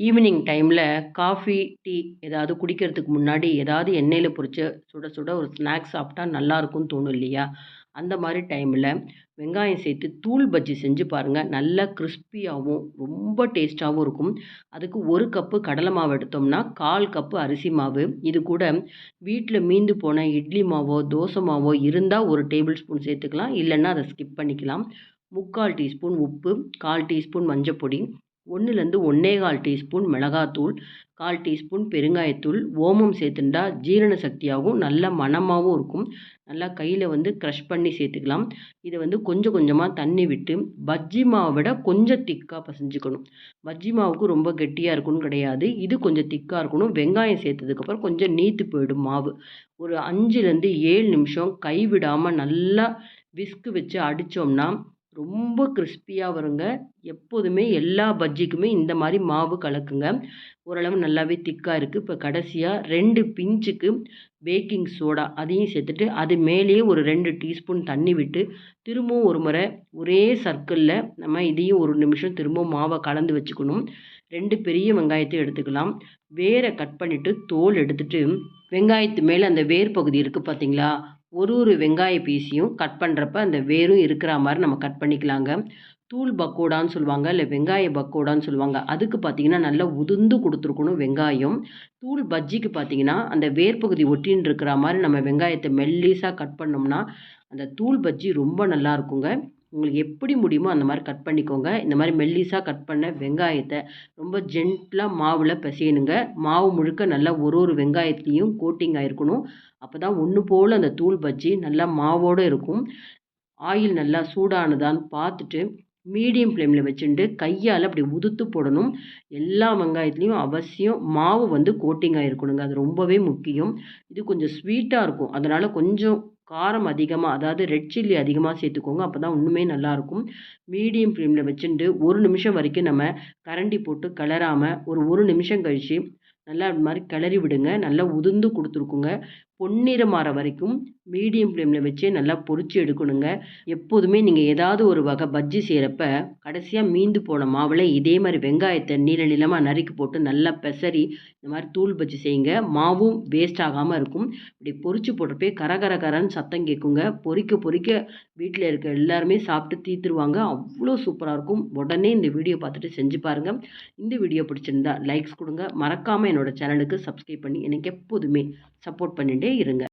Evening டைமில் coffee tea ஏதாவது குடிக்கிறதுக்கு முன்னாடி ஏதாவது எண்ணெயில் பொரிச்ச சுட சுட ஒரு ஸ்நாக்ஸ் சாப்பிட்டா நல்லாயிருக்கும்னு தோணும் இல்லையா? அந்த மாதிரி டைமில் வெங்காயம் சேர்த்து தூள் பஜ்ஜி செஞ்சு பாருங்கள் நல்லா கிறிஸ்பியாகவும் ரொம்ப டேஸ்ட்டாகவும் இருக்கும். அதுக்கு ஒரு கப்பு கடலை மாவு எடுத்தோம்னா கால் கப்பு அரிசி மாவு. இது கூட வீட்டில் மீந்து போன இட்லி மாவோ தோசை மாவோ இருந்தால் ஒரு டேபிள் ஸ்பூன் சேர்த்துக்கலாம். இல்லைன்னா அதை ஸ்கிப் பண்ணிக்கலாம். முக்கால் டீஸ்பூன் உப்பு கால் டீஸ்பூன் மஞ்சப்பொடி ஒன்றுலேருந்து ஒன்றே கால் டீஸ்பூன் மிளகாத்தூள் கால் டீஸ்பூன் பெருங்காயத்தூள் ஓமம் சேர்த்துண்டா ஜீரண சக்தியாகவும் நல்ல மணமாகவும் இருக்கும். நல்லா கையில் வந்து க்ரஷ் பண்ணி சேர்த்துக்கலாம். இதை வந்து கொஞ்சம் கொஞ்சமாக தண்ணி விட்டு பஜ்ஜி மாவை விட கொஞ்சம் திக்காக பசைஞ்சுக்கணும். பஜ்ஜி மாவுக்கு ரொம்ப கெட்டியாக இருக்கும்னு கிடையாது. இது கொஞ்சம் திக்காக இருக்கணும். வெங்காயம் சேர்த்ததுக்கப்புறம் கொஞ்சம் நீத்து போயிடும் மாவு. ஒரு அஞ்சுலேருந்து ஏழு நிமிஷம் கைவிடாமல் நல்லா விஸ்கு வச்சு அடித்தோம்னா ரொம்ப கிறிஸ்பியாக வருங்க. எப்போதுமே எல்லா பஜ்ஜிக்குமே இந்த மாதிரி மாவு கலக்குங்க. ஓரளவு நல்லாவே திக்காக இருக்குது இப்போ கடைசியாக ரெண்டு பிஞ்சுக்கு பேக்கிங் சோடா அதையும் சேர்த்துட்டு அது மேலேயே ஒரு ரெண்டு டீஸ்பூன் தண்ணி விட்டு திரும்பவும் ஒரு முறை ஒரே சர்க்கிளில் நம்ம இதையும் ஒரு நிமிஷம் திரும்பவும் மாவை கலந்து வச்சுக்கணும். ரெண்டு பெரிய வெங்காயத்தை எடுத்துக்கலாம். வேரை கட் பண்ணிவிட்டு தோல் எடுத்துகிட்டு வெங்காயத்து மேலே அந்த வேர் பகுதி இருக்குது பார்த்தீங்களா ஒரு ஒரு வெங்காய பீஸையும் கட் பண்ணுறப்ப அந்த வேரும் இருக்கிற மாதிரி நம்ம கட் பண்ணிக்கலாங்க. தூள் பக்கோடான்னு சொல்லுவாங்க இல்லை வெங்காய பக்கோடான்னு சொல்லுவாங்க. அதுக்கு பார்த்தீங்கன்னா நல்லா உதிர்ந்து கொடுத்துருக்கணும் வெங்காயம். தூள் பஜ்ஜிக்கு பார்த்தீங்கன்னா அந்த வேர்ப்பகுதி ஒட்டின்னு இருக்கிற மாதிரி நம்ம வெங்காயத்தை மெல்லிசாக கட் பண்ணோம்னா அந்த தூள் பஜ்ஜி ரொம்ப நல்லா இருக்குங்க. உங்களுக்கு எப்படி முடியுமோ அந்த மாதிரி கட் பண்ணிக்கோங்க. இந்த மாதிரி மெல்லிஸாக கட் பண்ண வெங்காயத்தை ரொம்ப ஜென்ட்லாக மாவில் பிசையணுங்க. மாவு முழுக்க நல்லா ஒரு ஒரு வெங்காயத்துலேயும் கோட்டிங் ஆகிருக்கணும் அப்போ தான் ஒன்று போல் அந்த தூள் பஜ்ஜி நல்லா மாவோடு இருக்கும். ஆயில் நல்லா சூடானதான்னு பார்த்துட்டு மீடியம் ஃப்ளேமில் வச்சுட்டு கையால் அப்படி உதுத்து போடணும். எல்லா வெங்காயத்துலேயும் அவசியம் மாவு வந்து கோட்டிங் ஆகிருக்கணுங்க அது ரொம்பவே முக்கியம். இது கொஞ்சம் ஸ்வீட்டாக இருக்கும். அதனால் கொஞ்சம் காரம் அதிகமாக அதாவது ரெட் சில்லி அதிகமாக சேர்த்துக்கோங்க அப்போ தான் இன்னுமே நல்லாயிருக்கும். மீடியம் ஃப்ளேமில் வச்சுட்டு ஒரு நிமிஷம் வரைக்கும் நம்ம கரண்டி போட்டு கிளறாமல் ஒரு ஒரு நிமிஷம் கழித்து நல்லா இது மாதிரி கிளறி விடுங்க நல்லா உதிர்ந்து கொடுத்துருக்குங்க. பொன்னிறம் ஆற வரைக்கும் மீடியம் ஃப்ளேமில் வச்சே நல்லா பொரித்து எடுக்கணுங்க. எப்போதுமே நீங்கள் ஏதாவது ஒரு வகை பஜ்ஜி செய்கிறப்ப கடைசியாக மீந்து போன மாவில் இதே மாதிரி வெங்காயத்தை நீள நீளமாக நறுக்கி போட்டு நல்லா பெசரி இந்த மாதிரி தூள் பஜ்ஜி செய்யுங்க. மாவும் வேஸ்ட் ஆகாமல் இருக்கும். இப்படி பொரித்து போட்டப்பே கர கர கரன்னு சத்தம் கேட்குங்க பொறிக்க பொறிக்க வீட்டில் இருக்க எல்லாருமே சாப்பிட்டு தீத்துருவாங்க. அவ்வளோ சூப்பராக இருக்கும். உடனே இந்த வீடியோ பார்த்துட்டு செஞ்சு பாருங்கள் இந்த வீடியோ பிடிச்சிருந்தா லைக்ஸ் கொடுங்க. மறக்காமல் என்னோடய சேனலுக்கு சப்ஸ்கிரைப் பண்ணி எனக்கு எப்போதுமே சப்போர்ட் பண்ணிட்டு இருங்க